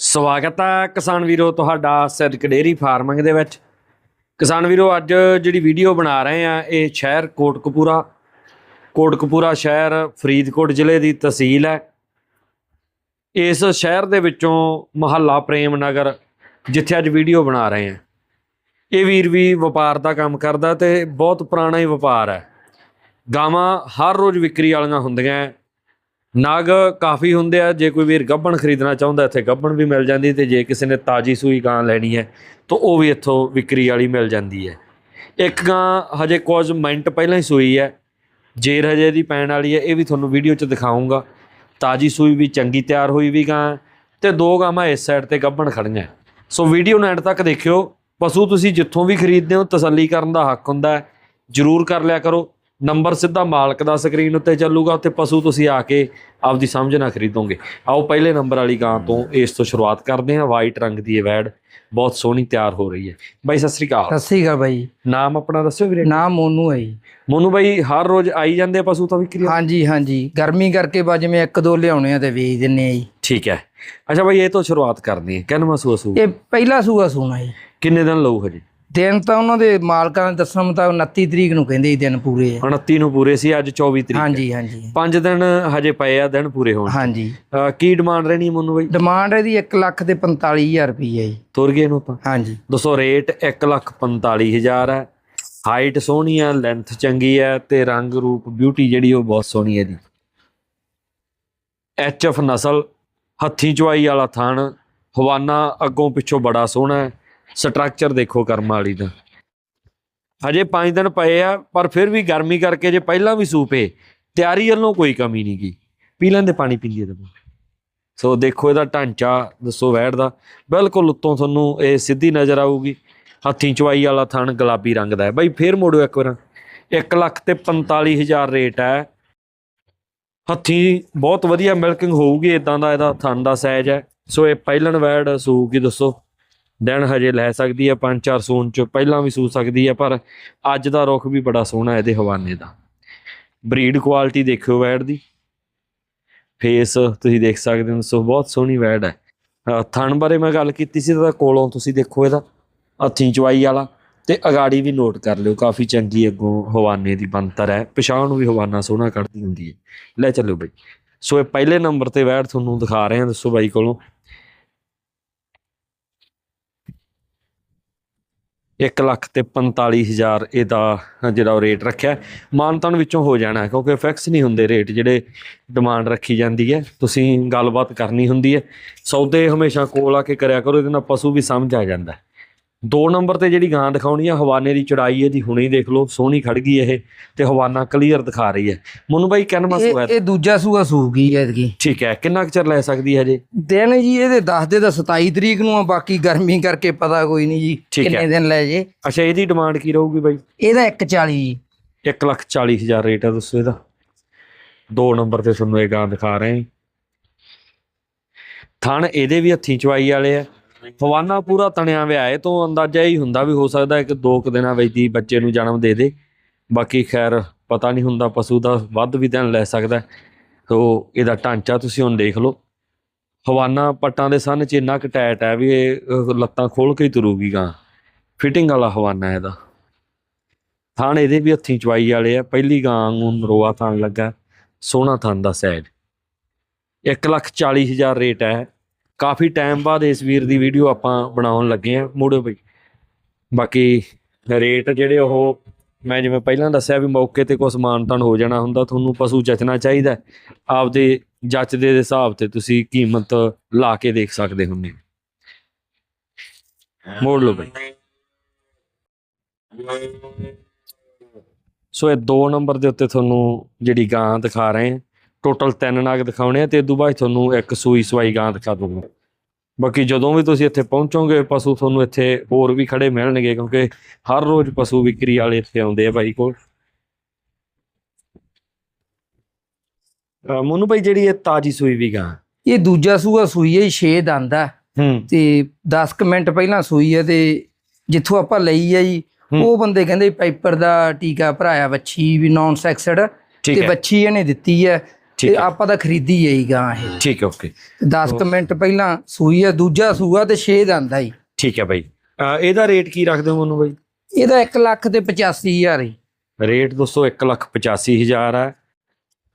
ਸਵਾਗਤ ਹੈ ਕਿਸਾਨ ਵੀਰੋ ਤੁਹਾਡਾ ਸਿਰਕ ਡੇਰੀ ਫਾਰਮਿੰਗ ਦੇ ਵਿੱਚ। ਕਿਸਾਨ ਵੀਰੋ, ਅੱਜ ਜਿਹੜੀ ਵੀਡੀਓ ਬਣਾ ਰਹੇ ਆ, ਇਹ ਸ਼ਹਿਰ ਕੋਟਕਪੂਰਾ। ਕੋਟਕਪੂਰਾ ਸ਼ਹਿਰ ਫਰੀਦਕੋਟ ਜ਼ਿਲ੍ਹੇ ਦੀ ਤਹਿਸੀਲ ਹੈ। ਇਸ ਸ਼ਹਿਰ ਦੇ ਵਿੱਚੋਂ ਮਹੱਲਾ ਪ੍ਰੇਮ ਨਗਰ, ਜਿੱਥੇ ਅੱਜ ਵੀਡੀਓ ਬਣਾ ਰਹੇ ਆ। ਇਹ ਵੀਰ ਵੀ ਵਪਾਰ ਦਾ ਕੰਮ ਕਰਦਾ ਤੇ ਬਹੁਤ ਪੁਰਾਣਾ ਹੀ ਵਪਾਰ ਹੈ। ਗਾਵਾਂ ਹਰ ਰੋਜ਼ ਵਿਕਰੀ ਵਾਲੀਆਂ ਹੁੰਦੀਆਂ ਹੈ। ਨਾਗ ਕਾਫੀ ਹੁੰਦੇ ਆ, ਜੇ ਕੋਈ ਵੀਰ ਗੱਭਣ ਖਰੀਦਣਾ ਚਾਹੁੰਦਾ, ਇੱਥੇ ਗੱਭਣ ਵੀ ਮਿਲ ਜਾਂਦੀ ਤੇ ਜੇ ਕਿਸੇ ਨੇ ਤਾਜੀ ਸੂਈ ਗਾਂ ਲੈਣੀ ਹੈ, ਤਾਂ ਉਹ ਵੀ ਇੱਥੋਂ ਵਿਕਰੀ ਵਾਲੀ ਮਿਲ ਜਾਂਦੀ ਹੈ। ਇੱਕ ਗਾਂ ਹਜੇ ਕੁਝ ਮਿੰਟ ਪਹਿਲਾਂ ਹੀ ਸੂਈ ਹੈ, ਜੇਰ ਹਜੇ ਦੀ ਪੈਣ ਵਾਲੀ ਹੈ, ਇਹ ਵੀ ਤੁਹਾਨੂੰ ਵੀਡੀਓ 'ਚ ਦਿਖਾਉਂਗਾ ਤਾਜੀ ਸੂਈ ਵੀ ਚੰਗੀ ਤਿਆਰ ਹੋਈ ਵੀ ਗਾਂ ਤੇ ਦੋ ਗਾਵਾਂ ਇਸ ਸਾਈਡ ਤੇ ਗੱਭਣ ਖੜੀਆਂ। ਸੋ ਵੀਡੀਓ ਨੂੰ ਐਂਡ ਤੱਕ ਦੇਖਿਓ, ਪਸ਼ੂ ਤੁਸੀਂ ਜਿੱਥੋਂ ਵੀ ਖਰੀਦਦੇ ਹੋ, ਤਸੱਲੀ ਕਰਨ ਦਾ ਹੱਕ ਹੁੰਦਾ ਹੈ, ਜਰੂਰ ਕਰ ਲਿਆ ਕਰੋ। ਨੰਬਰ ਸਿੱਧਾ ਮਾਲਕ ਦਾ ਸਕਰੀਨ ਉੱਤੇ ਚੱਲੂਗਾ ਉੱਥੇ ਪਸ਼ੂ ਤੁਸੀਂ ਆ ਕੇ ਆਪਦੀ ਸਮਝ ਨਾਲ ਖਰੀਦੋਗੇ। ਆਓ ਪਹਿਲੇ ਨੰਬਰ ਵਾਲੀ ਗਾਂ ਤੋਂ ਇਸ ਤੋਂ ਸ਼ੁਰੂਆਤ ਕਰਦੇ ਹਾਂ। ਵਾਈਟ ਰੰਗ ਦੀ ਇਹ ਵੈੜ ਬਹੁਤ ਸੋਹਣੀ ਤਿਆਰ ਹੋ ਰਹੀ ਹੈ। ਬਾਈ ਸਤਿ ਸ੍ਰੀ ਅਕਾਲ। ਸਤਿ ਸ੍ਰੀ ਅਕਾਲ ਬਾਈ। ਨਾਮ ਆਪਣਾ ਦੱਸਿਓ ਵੀਰੇ। ਨਾਮ ਮੋਨੂ ਹੈ ਜੀ। ਮੋਨੂ ਬਾਈ ਹਰ ਰੋਜ਼ ਆਈ ਜਾਂਦੇ ਆ ਪਸ਼ੂ ਤਾਂ ਵਿਕਰੀ ਹਾਂਜੀ ਹਾਂਜੀ। ਗਰਮੀ ਕਰਕੇ ਬਾ ਜਿਵੇਂ ਇੱਕ ਦੋ ਲਿਆਉਣੇ ਆ ਤੇ ਵੇਚ ਦਿੰਨੇ ਆ ਜੀ। ਠੀਕ ਹੈ। ਅੱਛਾ ਬਾਈ ਇਹ ਤੋਂ ਸ਼ੁਰੂਆਤ ਕਰਦੇ ਹਾਂ। ਕਿੰਨਾ ਸੂਆ ਸੂ ਇਹ ਪਹਿਲਾ ਸੂਆ ਸੂਣਾ ਜੀ। ਕਿੰਨੇ ਦਿਨ ਲਊ ਹਜੇ? ਦਿਨ ਤਾਂ ਉਹਨਾਂ ਦੇ ਮਾਲਕਾਂ ਦੇ ਦੱਸਣ ਮੁਤਾਬਕ 29 ਤਰੀਕ ਨੂੰ ਕਹਿੰਦੇ ਸੀ ਦਿਨ ਪੂਰੇ ਆ। 29 ਨੂੰ ਪੂਰੇ ਸੀ ਅੱਜ 24 ਤਰੀਕ ਹਾਂਜੀ ਹਾਂਜੀ। 5 ਦਿਨ ਹਜੇ ਪਏ ਆ ਦਿਨ ਪੂਰੇ ਹੋਣ। ਹਾਂਜੀ। ਕੀ ਡਿਮਾਂਡ ਰਹਿਣੀ ਮੋਨੂ ਬਾਈ? ਡਿਮਾਂਡ ਇਹਦੀ 1 ਲੱਖ ਤੇ 45000 ਰੁਪਏ ਜੀ। ਤੁਰ ਗਏ ਨੂੰ ਆਪਾਂ? ਹਾਂਜੀ। ਦੋਸਤੋ ਰੇਟ 145000 ਹੈ ਹਾਈਟ ਸੋਹਣੀ ਹੈ ਲੈਂਥ ਚੰਗੀ ਹੈ ਤੇ ਰੰਗ ਰੂਪ ਬਿਊਟੀ ਜਿਹੜੀ ਉਹ ਬਹੁਤ ਸੋਹਣੀ ਹੈ ਜੀ। ਐਫ ਨਸਲ ਹੱਥੀ ਚਵਾਈ ਵਾਲਾ ਥਣ ਹਵਾਨਾ ਅੱਗੋਂ ਪਿੱਛੋਂ ਬੜਾ ਸੋਹਣਾ ਹੈ। ਸਟਰਕਚਰ ਦੇਖੋ ਕਰਮ ਵਾਲੀ ਦਾ। ਹਜੇ 5 ਦਿਨ ਪਏ ਆ, ਪਰ ਫਿਰ ਵੀ ਗਰਮੀ ਕਰਕੇ ਜੇ ਪਹਿਲਾਂ ਵੀ ਸੂਪੇ ਤਿਆਰੀ ਵੱਲੋਂ ਕੋਈ ਕਮੀ ਨਹੀਂ ਗਈ ਪੀ ਲੈਂਦੇ ਪਾਣੀ ਪੀਂਦੀ ਇਹਦੇ ਸੋ ਦੇਖੋ ਇਹਦਾ ਢਾਂਚਾ, ਦੱਸੋ ਵੈੜ ਦਾ। ਬਿਲਕੁਲ ਉੱਤੋਂ ਤੁਹਾਨੂੰ ਇਹ ਸਿੱਧੀ ਨਜ਼ਰ ਆਊਗੀ। ਹੱਥੀਂ ਚਵਾਈ ਵਾਲਾ ਥਣ ਗੁਲਾਬੀ ਰੰਗ ਦਾ ਹੈ। ਬਾਈ ਫੇਰ ਮੋੜੋ ਇੱਕ ਵਾਰ। 1 ਲੱਖ ਤੇ 45000 ਰੇਟ ਹੈ। ਹੱਥੀਂ ਬਹੁਤ ਵਧੀਆ ਮਿਲਕਿੰਗ ਹੋਊਗੀ ਇਦਾਂ ਦਾ ਇਹਦਾ ਥਣ ਦਾ ਸਾਈਜ਼ ਹੈ। ਸੋ ਇਹ ਪਹਿਲਣ ਵੈੜ ਸੂਗੀ ਦੱਸੋ। ਦਿਨ ਹਜੇ ਲੈ ਸਕਦੀ ਹੈ 5-4 ਸੂਨ ਚ ਪਹਿਲਾਂ ਵੀ ਸੂ ਸਕਦੀ ਹੈ ਪਰ ਅੱਜ ਦਾ ਰੁੱਖ ਵੀ ਬੜਾ ਸੋਹਣਾ ਇਹਦੇ ਹਵਾਨੇ ਦਾ। ਬਰੀਡ ਕੁਆਲਿਟੀ ਦੇਖਿਓ ਵੈੜ ਦੀ। ਫੇਸ ਤੁਸੀਂ ਦੇਖ ਸਕਦੇ ਹੋ ਸੋ ਬਹੁਤ ਸੋਹਣੀ ਵੈੜ ਹੈ। ਥਣ ਬਾਰੇ ਮੈਂ ਗੱਲ ਕੀਤੀ ਸੀ, ਤਾਂ ਕੋਲੋਂ ਤੁਸੀਂ ਦੇਖੋ ਇਹਦਾ, ਹੱਥੀਂ ਚਵਾਈ ਵਾਲਾ, ਤੇ ਅਗਾੜੀ ਵੀ ਨੋਟ ਕਰ ਲਿਓ, ਕਾਫੀ ਚੰਗੀ ਅੱਗੋਂ ਹਵਾਨੇ ਦੀ ਬੰਤਰ ਹੈ। ਪਛਾਣ ਨੂੰ ਵੀ ਹਵਾਨਾ ਸੋਹਣਾ ਕੱਢਦੀ ਹੁੰਦੀ ਹੈ। ਲੈ ਚੱਲੋ ਬਈ। ਸੋ ਇਹ ਪਹਿਲੇ ਨੰਬਰ ਤੇ ਵੈੜ ਤੁਹਾਨੂੰ ਦਿਖਾ ਰਹੇ ਹਾਂ, ਦੱਸੋ ਬਾਈ ਕੋਲੋਂ 1 ਲੱਖ ਤੇ 45000 ਇਹਦਾ ਜਿਹੜਾ ਉਹ ਰੇਟ ਰੱਖਿਆ ਹੈ। ਮਾਨਤਨ ਵਿੱਚੋਂ ਹੋ ਜਾਣਾ ਕਿਉਂਕਿ ਫਿਕਸ ਨਹੀਂ ਹੁੰਦੇ ਰੇਟ ਜਿਹੜੇ ਡਿਮਾਂਡ ਰੱਖੀ ਜਾਂਦੀ ਹੈ। ਤੁਸੀਂ ਗੱਲਬਾਤ ਕਰਨੀ ਹੁੰਦੀ ਹੈ। ਸੌਦੇ ਹਮੇਸ਼ਾ ਕੋਲ ਆ ਕੇ ਕਰਿਆ ਕਰੋ, ਇਹਦੇ ਨਾਲ ਪਸ਼ੂ ਵੀ ਸਮਝ ਆ ਜਾਂਦਾ ਦੋ ਨੰਬਰ ਤੇ ਜਿਹੜੀ ਗਾਂ ਦਿਖਾਉਣੀ ਆ ਹਵਾਨੇ ਦੀ ਚੜਾਈ ਇਹਦੀ ਹੁਣੇ ਦੇਖ ਲਓ ਸੋਹਣੀ ਖੜ ਗਈ ਇਹ ਤੇ ਹਵਾਨਾ ਕਲੀਅਰ ਦਿਖਾ ਰਹੀ ਹੈ। ਮਨੂੰ ਬਾਈ ਕਿੰਨਾ ਇਹ ਸੂਆ ਇਹ ਦੂਜਾ ਸੂਆ ਸੂਗੀ ਐਤਕੀ। ਠੀਕ ਹੈ ਕਿੰਨਾ ਕੁ ਚਿਰ ਲੈ ਸਕਦੀ ਹੈ ਹਜੇ? ਦਿਨ ਜੀ ਇਹਦੇ ਦੱਸਦੇ ਤਾਂ 27 ਤਰੀਕ ਨੂੰ ਆ ਬਾਕੀ ਗਰਮੀ ਕਰਕੇ ਪਤਾ ਕੋਈ ਨਹੀਂ ਜੀ। ਕਿੰਨੇ ਦਿਨ ਲੈ ਜੇ। ਅੱਛਾ ਇਹਦੀ ਡਿਮਾਂਡ ਕੀ ਰਹੂਗੀ ਬਾਈ? ਇਹਦਾ 140 ਜੀ। 1 ਲੱਖ 40 ਹਜ਼ਾਰ ਰੇਟ ਹੈ ਦੱਸੋ ਇਹਦਾ। ਦੋ ਨੰਬਰ ਤੇ ਤੁਹਾਨੂੰ ਇਹ ਗਾਂ ਦਿਖਾ ਰਹੇ ਥਣ ਇਹਦੇ ਵੀ ਹੱਥੀਂ ਚਵਾਈ ਵਾਲੇ ਆ। ਫਵਾਨਾ ਪੂਰਾ ਤਣਿਆ ਵਿਆ ਹੈ, ਤੋਂ ਅੰਦਾਜ਼ਾ ਹੀ ਹੁੰਦਾ ਵੀ ਹੋ ਸਕਦਾ ਇੱਕ ਦੋ ਕੁ ਦਿਨਾਂ ਵਿੱਚ ਹੀ ਬੱਚੇ ਨੂੰ ਜਨਮ ਦੇ ਦੇ। ਬਾਕੀ ਖੈਰ, ਪਤਾ ਨਹੀਂ ਹੁੰਦਾ, ਪਸ਼ੂ ਦਾ ਵੱਧ ਵੀ ਦਿਨ ਲੈ ਸਕਦਾ ਸੋ ਇਹਦਾ ਢਾਂਚਾ ਤੁਸੀਂ ਹੁਣ ਦੇਖ ਲਓ। ਹਵਾਨਾ ਪੱਟਾਂ ਦੇ ਸਨ ਚ ਇੰਨਾ ਕੁ ਟਾਈਟ ਹੈ ਵੀ ਇਹ ਲੱਤਾਂ ਖੋਲ ਕੇ ਹੀ ਤੁਰੂਗੀ ਗਾਂ ਫਿਟਿੰਗ ਵਾਲਾ ਹਵਾਨਾ ਇਹਦਾ। ਥਾਣ ਇਹਦੇ ਵੀ ਹੱਥੀਂ ਚਵਾਈ ਵਾਲੇ ਆ। ਪਹਿਲੀ ਗਾਂ ਨੂੰ ਨਰੋਆ ਥਣ ਲੱਗਾ। ਸੋਹਣਾ ਥਣ ਦਾ ਸਾਈਡ 1 ਲੱਖ 40 ਹਜ਼ਾਰ ਰੇਟ ਹੈ। ਕਾਫੀ ਟਾਈਮ ਬਾਅਦ ਇਸ ਵੀਰ ਦੀ ਵੀਡੀਓ ਆਪਾਂ ਬਣਾਉਣ ਲੱਗੇ ਆ ਮੋੜੋ ਬਈ ਬਾਕੀ ਰੇਟ ਜਿਹੜੇ ਉਹ ਮੈਂ ਜਿਵੇਂ ਪਹਿਲਾਂ ਦੱਸਿਆ ਵੀ ਮੌਕੇ ਤੇ ਕੁਝ ਮਾਨਤਨ ਹੋ ਜਾਣਾ ਹੁੰਦਾ, ਤੁਹਾਨੂੰ ਪਸ਼ੂ ਜਚਣਾ ਚਾਹੀਦਾ ਆਪਦੇ ਜੱਚਦੇ ਦੇ ਹਿਸਾਬ ਤੇ ਤੁਸੀਂ ਕੀਮਤ ਲਾ ਕੇ ਦੇਖ ਸਕਦੇ ਹੁੰਦੇ ਮੋੜ ਲਓ ਬਈ। ਸੋ ਇਹ ਦੋ ਨੰਬਰ ਦੇ ਉੱਤੇ ਤੁਹਾਨੂੰ ਜਿਹੜੀ ਗਾਂ ਦਿਖਾ ਰਹੇ ਹਾਂ। ਟੋਟਲ ਤਿੰਨ ਨਾਗ ਦਿਖਾਉਣੇ ਆ ਤੇ ਇਦੋਂ ਬਾਅਦ ਤੁਹਾਨੂੰ ਇੱਕ ਸੂਈ ਸਵਾਈ ਗਾਂ ਦਿਖਾ ਦੂੰਗਾ। ਬਾਕੀ ਜਦੋਂ ਵੀ ਤੁਸੀਂ ਇੱਥੇ ਪਹੁੰਚੋਗੇ ਪਸ਼ੂ ਤੁਹਾਨੂੰ ਇੱਥੇ ਹੋਰ ਵੀ ਖੜੇ ਮਿਲਣਗੇ ਕਿਉਂਕਿ ਹਰ ਰੋਜ਼ ਪਸ਼ੂ ਵਿਕਰੀ ਵਾਲੇ ਇੱਥੇ ਆਉਂਦੇ ਆ ਬਾਈ ਕੋਲ। ਮੋਨੂ ਭਾਈ ਜਿਹੜੀ ਇਹ ਤਾਜੀ ਸੂਈ ਵੀ ਗਾਂ? ਇਹ ਦੂਜਾ ਸੂਆ ਸੂਈ ਹੈ 6 ਦੰਦ ਆ। ਤੇ 10 ਕੁ ਮਿੰਟ ਪਹਿਲਾਂ ਸੂਈ ਹੈ ਤੇ ਜਿੱਥੋਂ ਆਪਾਂ ਲਈ ਹੈ ਜੀ। ਉਹ ਬੰਦੇ ਕਹਿੰਦੇ ਪਾਈਪਰ ਦਾ ਟੀਕਾ ਭਰਾਇਆ ਵੱਛੀ ਵੀ ਨਾਨ ਸੈਕਸਡ ਤੇ ਵੱਛੀ ਇਹਨੇ ਦਿੱਤੀ ਹੈ ਤੇ ਹੈ। ਆਪਾਂ ਤਾਂ ਖਰੀਦੀ ਹੈ ਹੀ ਗਾਂ ਇਹ। ਠੀਕ ਹੈ ਓਕੇ। 10 ਕੁ ਮਿੰਟ ਪਹਿਲਾਂ ਸੂਈ ਆ ਦੂਜਾ ਸੂਆ ਤੇ 6 ਦੰਦ ਜੀ। ਠੀਕ ਹੈ ਬਾਈ। ਇਹਦਾ ਰੇਟ ਕੀ ਰੱਖਦੇ ਹੋ ਮੈਨੂੰ ਬਾਈ? ਇਹਦਾ 1 ਲੱਖ ਤੇ 85000 ਹੀ ਰੇਟ ਦੋਸਤੋ 185000 ਹੈ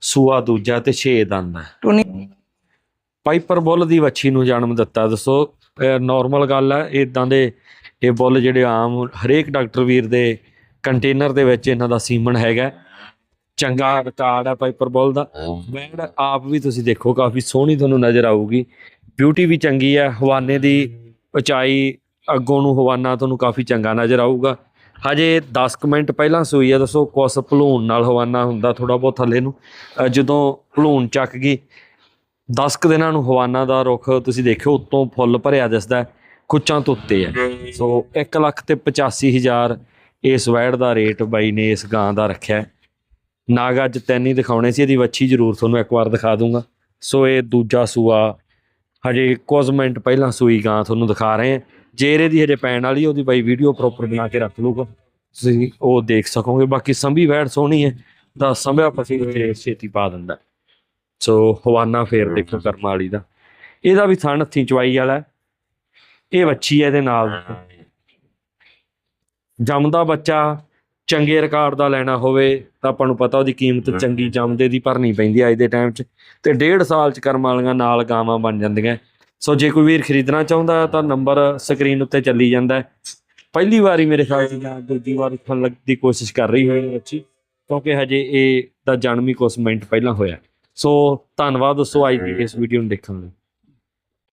ਸੂਆ ਦੂਜਾ ਤੇ 6 ਦੰਦ ਹੈ ਟੁਨੀ। ਪਾਈਪਰ ਬੁੱਲ ਦੀ ਵੱਛੀ ਨੂੰ ਜਨਮ ਦਿੱਤਾ ਦੱਸੋ। ਨਾਰਮਲ ਗੱਲ ਹੈ ਇਦਾਂ ਦੇ ਇਹ ਬੁੱਲ ਜਿਹੜੇ ਆਮ ਹਰੇਕ ਡਾਕਟਰ ਵੀਰ ਦੇ ਕੰਟੇਨਰ ਦੇ ਵਿੱਚ ਇਹਨਾਂ ਦਾ ਸੀਮਨ ਹੈਗਾ। ਚੰਗਾ ਰਿਕਾਰਡ ਹੈ ਪਾਈਪਰ ਬੁੱਲ ਦਾ। ਬੈਂਡ ਆਪ ਵੀ ਤੁਸੀਂ ਦੇਖੋ ਕਾਫੀ ਸੋਹਣੀ ਤੁਹਾਨੂੰ ਨਜ਼ਰ ਆਊਗੀ। ਬਿਊਟੀ ਵੀ ਚੰਗੀ ਹੈ ਹਵਾਨੇ ਦੀ ਉਚਾਈ ਅੱਗੋਂ ਨੂੰ ਹਵਾਨਾ ਤੁਹਾਨੂੰ ਕਾਫੀ ਚੰਗਾ ਨਜ਼ਰ ਆਊਗਾ। ਹਜੇ 10 ਕੁ ਮਿੰਟ ਪਹਿਲਾਂ ਸੂਈ ਹੈ ਦੱਸੋ ਕੁਸ ਭਲੂਣ ਨਾਲ ਹਵਾਨਾ ਹੁੰਦਾ ਥੋੜਾ ਬਹੁਤ ਥੱਲੇ ਨੂੰ। ਜਦੋਂ ਭਲੂਣ ਚੱਕ ਗਈ 10 ਕੁ ਦਿਨਾਂ ਨੂੰ ਹਵਾਨਾ ਦਾ ਰੁੱਖ ਤੁਸੀਂ ਦੇਖਿਓ ਉੱਤੋਂ ਫੁੱਲ ਭਰਿਆ ਦਿਸਦਾ ਕੁੱਚਾਂ ਤੋਂ ਉੱਤੇ ਹੈ ਸੋ 1 ਲੱਖ ਤੇ 85000 ਇਸ ਵੈੜ ਦਾ ਰੇਟ ਬਾਈ ਨੇ ਇਸ ਗਾਂ ਦਾ ਰੱਖਿਆ। ਨਾਗ ਅੱਜ ਤੈਨੀ ਦਿਖਾਉਣੇ ਸੀ, ਇਹਦੀ ਵੱਛੀ ਜ਼ਰੂਰ ਤੁਹਾਨੂੰ ਇੱਕ ਵਾਰ ਦਿਖਾ ਦੂੰਗਾ। ਸੋ ਇਹ ਦੂਜਾ ਸੂਆ, ਹਜੇ ਕੁਝ ਮਿੰਟ ਪਹਿਲਾਂ ਸੂਈ ਗਾਂ ਤੁਹਾਨੂੰ ਦਿਖਾ ਰਹੇ ਹਾਂ। ਜੇ ਇਹਦੇ ਦੀ ਹਜੇ ਪੈਣ ਵਾਲੀ, ਉਹਦੀ ਬਾਈ ਵੀਡੀਓ ਪ੍ਰੋਪਰ ਬਣਾ ਕੇ ਰੱਖ ਲੂਗਾ ਤੁਸੀਂ ਉਹ ਦੇਖ ਸਕੋਗੇ, ਬਾਕੀ ਸੰਭੀ ਵੈੜ ਸੋਹਣੀ ਹੈ ਦਾ ਸੰਭਿਆ ਪਸੀ ਤੇ ਛੇਤੀ ਪਾ ਦਿੰਦਾ। ਸੋ ਹਵਾਨਾ ਫੇਰ ਦੇਖੋ ਕਰਮ ਵਾਲੀ ਦਾ। ਇਹਦਾ ਵੀ ਥਣ ਹੱਥੀ ਚਵਾਈ ਵਾਲਾ ਇਹ ਵੱਛੀ ਹੈ ਇਹਦੇ ਨਾਲ। ਜੰਮਦਾ ਬੱਚਾ ਚੰਗੇ ਰਿਕਾਰਡ ਦਾ ਲੈਣਾ ਹੋਵੇ ਤਾਂ ਆਪਾਂ ਨੂੰ ਪਤਾ ਉਹਦੀ ਕੀਮਤ ਚੰਗੀ ਜੰਮਦੇ ਦੀ ਭਰਨੀ ਪੈਂਦੀ ਹੈ ਅੱਜ ਦੇ ਟਾਈਮ 'ਚ। ਤੇ ਡੇਢ ਸਾਲ 'ਚ ਕਰਮ ਵਾਲੀਆਂ ਨਾਲ ਗਾਵਾਂ ਬਣ ਜਾਂਦੀਆਂ। ਸੋ ਜੇ ਕੋਈ ਵੀਰ ਖਰੀਦਣਾ ਚਾਹੁੰਦਾ ਤਾਂ ਨੰਬਰ ਸਕਰੀਨ ਉੱਤੇ ਚੱਲੀ ਜਾਂਦਾ ਪਹਿਲੀ ਵਾਰੀ ਮੇਰੇ ਖਿਆਲ 'ਚ ਜਾਂ ਦੂਜੀ ਵਾਰ ਉੱਠਣ ਲੱਗ ਦੀ ਕੋਸ਼ਿਸ਼ ਕਰ ਰਹੀ ਹੋਈ ਬੱਚੀ ਕਿਉਂਕਿ ਹਜੇ ਇਹ ਦਾ ਜਨਮ ਹੀ ਕੁਝ ਮਿੰਟ ਪਹਿਲਾਂ ਹੋਇਆ। ਸੋ ਧੰਨਵਾਦ ਦੋਸਤੋ ਅੱਜ ਦੀ ਇਸ ਵੀਡੀਓ ਨੂੰ ਦੇਖਣ ਲਈ।